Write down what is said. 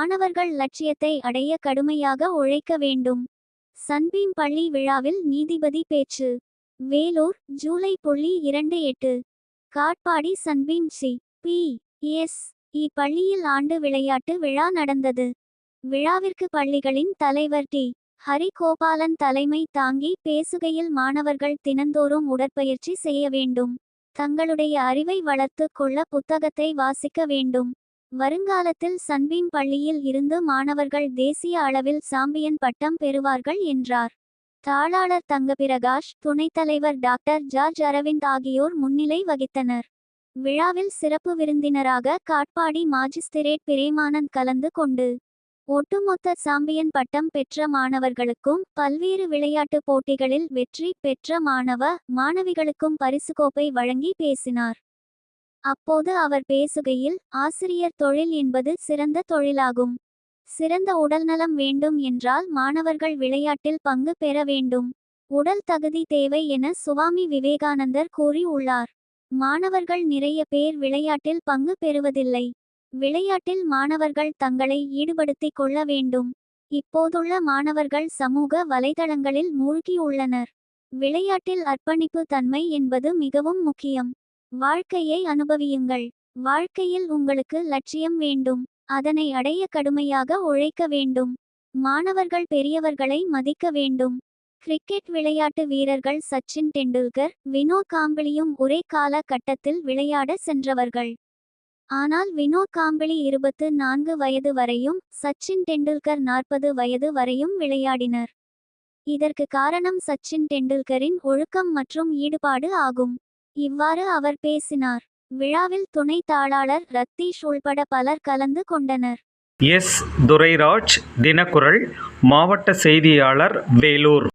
மாணவர்கள் லட்சியத்தை அடைய கடுமையாக உழைக்க வேண்டும். சன்பீம் பள்ளி விழாவில் நீதிபதி பேச்சு. வேலூர் ஜூலை புள்ளி இரண்டு எட்டு. Katpadi Sunbeam C. B. S. E. பள்ளியில் ஆண்டு விளையாட்டு விழா நடந்தது. விழாவிற்கு பள்ளிகளின் தலைவர் டி. ஹரிகோபாலன் தலைமை தாங்கி பேசுகையில் மாணவர்கள் தினந்தோறும் உடற்பயிற்சி செய்ய வேண்டும். தங்களுடைய அறிவை வளர்த்து கொள்ள புத்தகத்தை வாசிக்க வேண்டும். வருங்காலத்தில் சன்பீம் பள்ளியில் இருந்து மாணவர்கள் தேசிய அளவில் சாம்பியன் பட்டம் பெறுவார்கள் என்றார். தாளாளர் தங்கபிரகாஷ் துணைத் தலைவர் டாக்டர் ஜார்ஜ் அரவிந்த் ஆகியோர் முன்னிலை வகித்தனர். விழாவில் சிறப்பு விருந்தினராக காட்பாடி மாஜிஸ்திரேட் பிரேமானந்த் கலந்து கொண்டு ஒட்டுமொத்த சாம்பியன் பட்டம் பெற்ற மாணவர்களுக்கும் பல்வேறு விளையாட்டுப் போட்டிகளில் வெற்றி பெற்ற மாணவ மாணவிகளுக்கும் பரிசுக்கோப்பை வழங்கி பேசினார். அப்போது அவர் பேசுகையில் ஆசிரியர் தொழில் என்பது சிறந்த தொழிலாகும். சிறந்த உடல்நலம் வேண்டும் என்றால் மாணவர்கள் விளையாட்டில் பங்கு பெற வேண்டும். உடல் தகுதி தேவை என சுவாமி விவேகானந்தர் கூறி உள்ளார் மாணவர்கள் நிறைய பேர் விளையாட்டில் பங்கு பெறுவதில்லை. விளையாட்டில் மாணவர்கள் தங்களை ஈடுபடுத்திக் கொள்ள வேண்டும். இப்போதுள்ள மாணவர்கள் சமூக வலைதளங்களில் மூழ்கியுள்ளனர். விளையாட்டில் அர்ப்பணிப்பு தன்மை என்பது மிகவும் முக்கியம். வாழ்க்கையை அனுபவியுங்கள். வாழ்க்கையில் உங்களுக்கு லட்சியம் வேண்டும். அதனை அடைய கடுமையாக உழைக்க வேண்டும். மாணவர்கள் பெரியவர்களை மதிக்க வேண்டும். கிரிக்கெட் விளையாட்டு வீரர்கள் சச்சின் டெண்டுல்கர் வினோ காம்பிளியும் ஒரே கால கட்டத்தில் விளையாட சென்றவர்கள். ஆனால் வினோ காம்பிளி இருபத்து நான்கு வயது வரையும் சச்சின் டெண்டுல்கர் நாற்பது வயது வரையும் விளையாடினர். இதற்கு காரணம் சச்சின் டெண்டுல்கரின் ஒழுக்கம் மற்றும் ஈடுபாடு ஆகும். இவ்வாறு அவர் பேசினார். விழாவில் துணை தாளாளர் ரத்தீஷ் உள்பட பலர் கலந்து கொண்டனர். எஸ். துரைராஜ் தினக்குரல் மாவட்ட செய்தியாளர் வேலூர்.